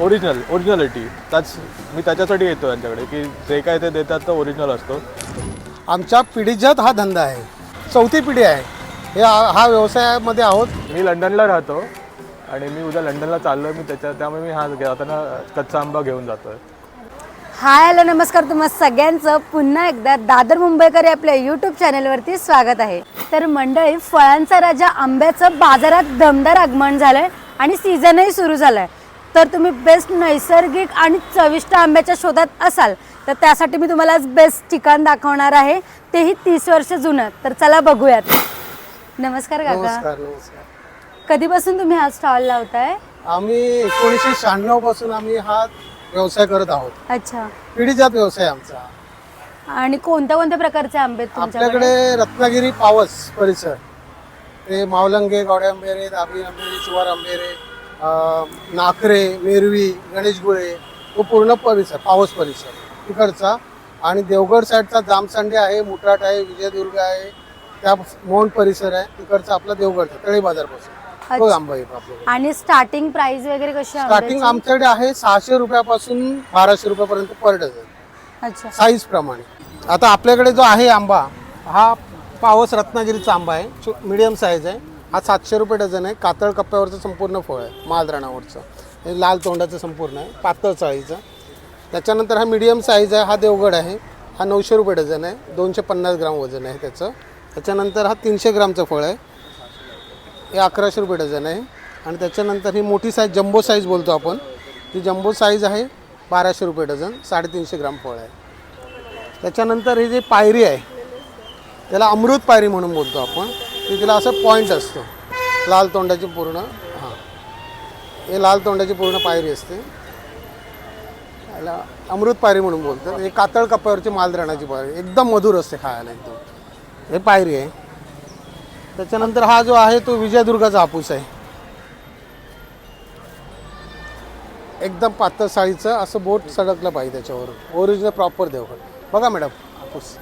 Original originality त्याच मी त्याच्यासाठी येतो यांच्याकडे की जे काय ते देतात तर ओरिजिनल असतो. आमच्या पिढीजात हा धंदा आहे. चौथी पिढी आहे. हे हा हा व्यवसायामध्ये आहोत. मी लंडनला राहतो आणि मी उद्या लंडनला चाललो मी त्याच्या त्यामुळे मी हा जाताना कच्चा आंबा घेऊन जातो आहे हाय हॅलो नमस्कार तुम्हा सगळ्यांचं. पुन्हा एकदा दादर मुंबईकर या आपल्या यूट्यूब चॅनलवरती स्वागत आहे. तर मंडळी फळांचा राजा आंब्याचं बाजारात दमदार आगमन झालंय आणि सीझनही सुरू झालाय. तर तुम्ही बेस्ट नैसर्गिक आणि चविष्ट आंब्याच्या शोधात असाल तर त्यासाठी मी तुम्हाला आज बेस्ट ठिकाण दाखवणार आहे. तेही तीस वर्ष जुनं. तर चला बघूयात. नमस्कार काका. नमस्कार नमस्कार. कधीपासून तुम्ही हा स्टॉल लावताय? आम्ही एकोणीसशे शहाण्णवपासून आम्ही हा व्यवसाय करत आहोत. अच्छा. पिढीजात व्यवसाय आमचा. आणि कोणत्या कोणत्या प्रकारचे आंबे आहेत तुमच्याकडे? आपल्याकडे रत्नागिरी पावस परिसर. ते मावलंगे गौडे आंबेरे दाबी आंबेरे शिवार आंबेरे नाकरे मेरवी गणेशगुळे तो पूर्ण परिसर पावस परिसर तिकडचा. आणि देवगड साईडचा जामसांडे आहे मुट्राट आहे विजयदुर्ग आहे त्या मोहन परिसर आहे तिकडचा आपला देवगडचा तळी तो. आंबा येतो आपल्याकडे आणि स्टार्टिंग प्राइस वगैरे कशी आहे स्टार्टिंग आंब्याची? आमच्याकडे आहे सहाशे रुपयापासून बाराशे रुपयापर्यंत पर डझन. अच्छा. साईज प्रमाणे. आता आपल्याकडे जो आहे आंबा हा पावस रत्नागिरीचा आंबा आहे मिडियम साईज आहे. हा सातशे रुपये डझन आहे. कातळ कप्प्यावरचं संपूर्ण फळ आहे मालराणावरचं हे लाल तोंडाचं संपूर्ण आहे पातळ चाळीचं. त्याच्यानंतर हा मिडियम साईज आहे हा देवगड आहे. हा नऊशे रुपये डझन आहे दोनशे पन्नास ग्राम वजन आहे त्याचं. त्याच्यानंतर हा तीनशे ग्रामचं फळ आहे. हे अकराशे रुपये डझन आहे. आणि त्याच्यानंतर ही मोठी साईज जम्बो साईज बोलतो आपण. ती जम्बो साईज आहे बाराशे रुपये डझन साडेतीनशे ग्राम फळ आहे. त्याच्यानंतर ही जी पायरी आहे त्याला अमृत पायरी म्हणून बोलतो आपण. की तिला असं पॉईंट असतो. लाल तोंडाची पूर्ण हां. हे लाल तोंडाची पूर्ण पायरी असते. याला अमृत पायरी म्हणून बोलतो हे कातळ कप्प्यावरची मालधरणाची पायरी. एकदम मधुर असते खायला एकदम. हे पायरी आहे. त्याच्यानंतर हा जो आहे तो विजयदुर्गाचा हापूस आहे. एकदम पातळ साळीचं असं बोट सडकलं पाहिजे त्याच्यावर ओरिजिनल प्रॉपर देवगड बघा मॅडम हापूस.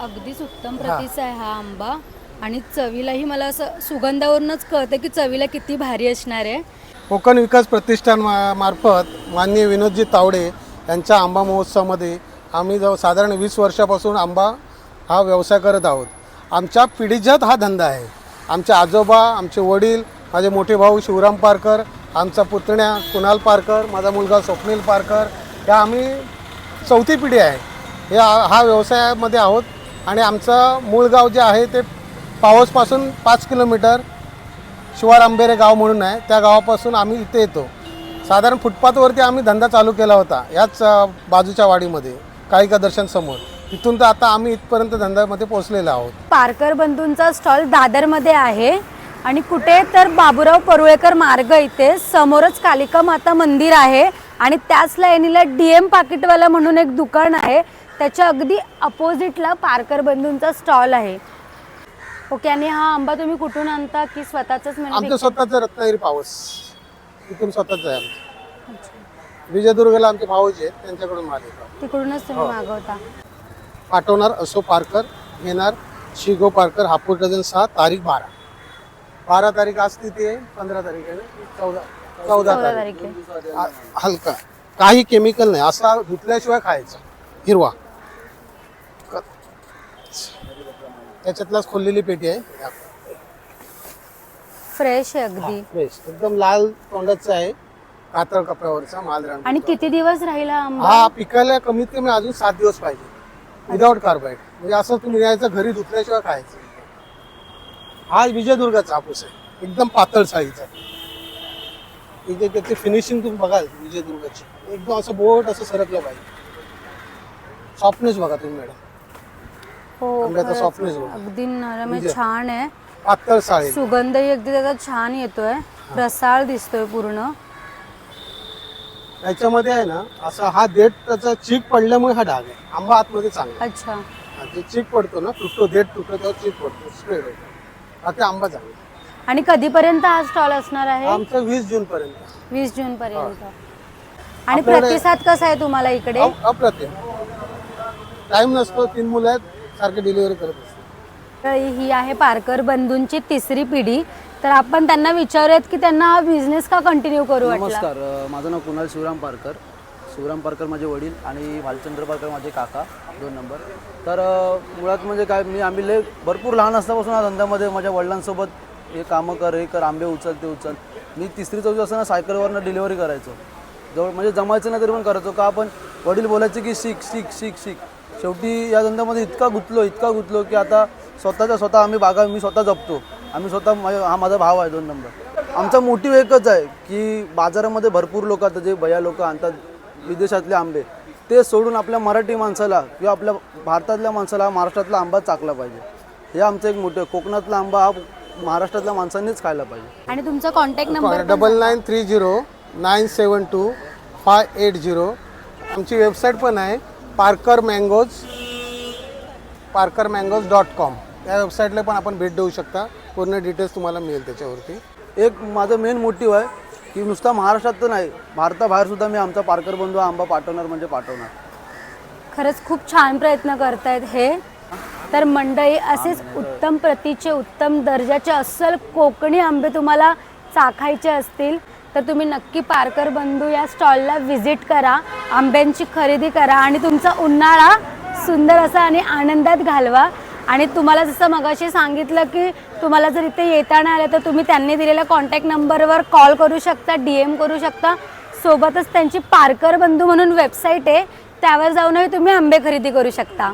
अगदीच उत्तम प्रतीचा आहे हा आंबा. आणि चवीलाही मला असं सुगंधावरूनच कळतं की चवीला किती भारी असणार आहे. कोकण विकास प्रतिष्ठान मा- मार्फत माननीय विनोदजी तावडे यांच्या आंबा महोत्सवामध्ये आम्ही जवळ साधारण वीस वर्षापासून आंबा हा व्यवसाय करत आहोत. आमच्या पिढीजात हा धंदा आहे. आमचे आजोबा आमचे वडील माझे मोठे भाऊ शिवराम पारकर आमचा पुतण्या कुणाल पारकर माझा मुलगा स्वप्नील पारकर या आम्ही चौथी पिढी आहे. या हा व्यवसायामध्ये आहोत आणि आमचं मूळ गाव जे आहे ते पावसपासून पाच किलोमीटर शिवार आंबेरे गाव म्हणून आहे. त्या गावापासून आम्ही इथे येतो. साधारण फुटपाथवरती आम्ही धंदा चालू केला होता. याच बाजूच्या वाडीमध्ये काळिका दर्शन तिथून तर आता आम्ही इथपर्यंत धंद्यामध्ये पोहोचलेलो आहोत. पारकर बंधूंचा स्टॉल दादरमध्ये आहे. आणि कुठे तर बाबूराव परुळेकर मार्ग इथे समोरच कालिका माता मंदिर आहे. आणि त्याच लाईनीला डी एम पाकिटवाला म्हणून एक दुकान आहे. त्याच्या अगदी अपोजिटला पारकर बंधूंचा स्टॉल आहे. ओके आणि हा आंबा तुम्ही कुठून आणता की स्वतःच आमचं स्वतःचं रत्नागिरी पावस. इथून स्वतःच आहे आमचं. विजयदुर्गला आमचे भाऊजी आहेत त्यांच्याकडून माल येतो. तिकडूनच तुम्ही मागवता? पाठवणार असो पारकर घेणार शिगो पारकर हापूस डझन सहा तारीख बारा. बारा तारीख आज किती आहे? पंधरा तारीख आहे ना? चौदा चौदा चौदा तारीख. तारीख आहे. आ- हलका. काही केमिकल नाही. असा धुतल्याशिवाय खायचा. हिरवा क- त्याच्यातलाच खोललेली पेटी आहे. फ्रेश आहे अगदी. फ्रेश एकदम लाल तोंडाचा आहे. कातळ कपड्यावरचा मालरान आणि किती दिवस राहिला आंबा? हा पिकायला कमीत कमी अजून सात दिवस पाहिजे. विदाऊट कार्बाईड म्हणजे असं तुम्ही यायचं घरी धुतल्याशिवाय खायचं हा विजयदुर्गाचा हापूस आहे. एकदम पातळ साईज आहे इथे त्याची फिनिशिंग तुम्ही बघाल विजयदुर्गाची. एकदम असं बोट असं सरकलं पाहिजे. सॉफ्टनेस बघा तुम्ही मॅडम हो बघा. अगदी नरम आहे म्हणजे- छान आहे. पातळ साळी सुगंधही अगदी त्याचा छान येतोय. रसाळ दिसतोय पूर्ण. याच्यामध्ये आहे ना असा हा देठ त्याचा चीक पडल्यामुळे हा डाग आहे. आंबा आतमध्ये चांगला अच्छा. जे चीक पडतो ना तुटतो देठ तुटतो त्यावर चीक पडतो. स्प्रेड होतो. बाकी आंबा चांगला आणि कधीपर्यंत हा स्टॉल असणार आहे? आमचं वीस जून पर्यंत वीस जून पर्यंत आणि प्रतिसाद कसा आहे तुम्हाला इकडे? अप्रतिम. टाइम नसतो तीन मुलं आहेत. सारखे डिलिव्हरी करत असतात तर ही आहे पारकर बंधूंची तिसरी पिढी. तर आपण त्यांना विचारूयात की त्यांना हा बिझनेस का कंटिन्यू करू वाटला? नमस्कार अ, माझं नाव कुणाल शिवराम पारकर. शिवराम पारकर माझे वडील आणि भालचंद्र पारकर माझे काका दोन नंबर तर अ, मुळात म्हणजे काय मी आम्ही लय भरपूर लहान असल्यापासून या धंद्यामध्ये माझ्या वडिलांसोबत हे कामं कर हे कर आंबे उचल ते उचल. मी तिसरी चौथी असताना सायकलवरनं डिलिव्हरी करायचो. जवळ म्हणजे जमायचं नाही तरी पण करायचो. का आपण वडील बोलायचे की शिक शिक शिक शिक. शेवटी या धंद्यामध्ये इतका गुंतलो इतका गुंतलो की आता स्वतःच्या स्वतः आम्ही बागा मी स्वतः जपतो. आम्ही स्वतः माझ्या- हा माझा भाव आहे दोन नंबर. आमचा मोटिव्ह एकच आहे की बाजारामध्ये भरपूर लोक आता जे भया लोक आणतात विदेशातले आंबे ते सोडून आपल्या मराठी माणसाला किंवा आपल्या भारतातल्या माणसाला महाराष्ट्रातला आंबा चाकला पाहिजे. हे आमचं एक मोठं कोकणातला आंबा हा महाराष्ट्रातल्या माणसांनीच खायला पाहिजे. आणि तुमचा contact number double nine three zero nine seven two five eight zero आमची वेबसाईट पण आहे. Parker mangoes Parker mangoes dot com या वेबसाईटला पण आपण भेट देऊ शकता. पूर्ण डिटेल्स तुम्हाला मिळेल त्याच्यावरती. एक माझं मेन मोटिव्ह आहे की नुसता महाराष्ट्रात तर नाही भारताबाहेरसुद्धा मी आमचा पार्कर बंधू आंबा पाठवणार म्हणजे पाठवणार. खरंच खूप छान प्रयत्न करतायत हे. तर मंडळी असेच उत्तम प्रतीचे उत्तम दर्जाचे अस्सल कोकणी आंबे तुम्हाला चाखायचे असतील. तर तुम्ही नक्की पारकर बंधू या स्टॉलला व्हिजिट करा आंब्यांची खरेदी करा आणि तुमचा उन्हाळा सुंदर असा आणि आनंदात घालवा. आणि तुम्हाला जसं मगाशी सांगितलं की तुम्हाला जर इथे येताना आलं तर तुम्ही त्यांनी दिलेल्या कॉन्टॅक्ट नंबरवर कॉल करू शकता डी एम करू शकता. सोबतच त्यांची पारकर बंधू म्हणून वेबसाईट आहे. त्यावर जाऊनही तुम्ही आंबे खरेदी करू शकता.